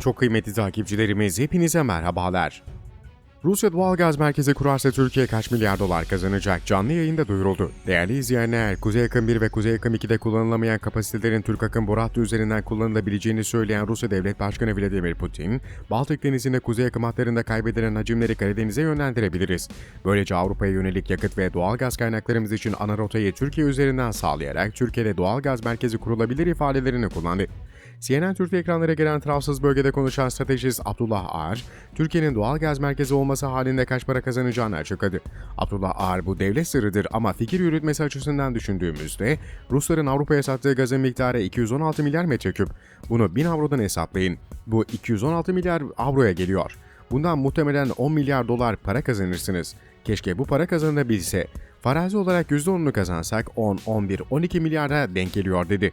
Çok kıymetli takipçilerimiz hepinize merhabalar. Rusya Doğalgaz Merkezi kurarsa Türkiye kaç milyar dolar kazanacak canlı yayında duyuruldu. Değerli izleyenler, Kuzey Akım 1 ve Kuzey Akım 2'de kullanılamayan kapasitelerin Türk Akım boru üzerinden kullanılabileceğini söyleyen Rusya Devlet Başkanı Vladimir Putin, Baltık Denizi'nde Kuzey Akım hatlarında kaybedilen hacimleri Karadeniz'e yönlendirebiliriz. Böylece Avrupa'ya yönelik yakıt ve doğalgaz kaynaklarımız için ana rotayı Türkiye üzerinden sağlayarak Türkiye'de doğalgaz merkezi kurulabilir ifadelerini kullandı. CNN Türk ekranlara gelen tarafsız bölgede konuşan stratejist Abdullah Ağar, Türkiye'nin doğal gaz merkezi olması halinde kaç para kazanacağını açıkladı. Abdullah Ağar bu devlet sırrıdır ama fikir yürütmesi açısından düşündüğümüzde Rusların Avrupa'ya sattığı gazın miktarı 216 milyar metreküp. Bunu 1000 avrodan hesaplayın. Bu 216 milyar avroya geliyor. Bundan muhtemelen 10 milyar dolar para kazanırsınız. Keşke bu para kazanabilse. Farazi olarak %10'unu kazansak 10, 11, 12 milyara denk geliyor dedi.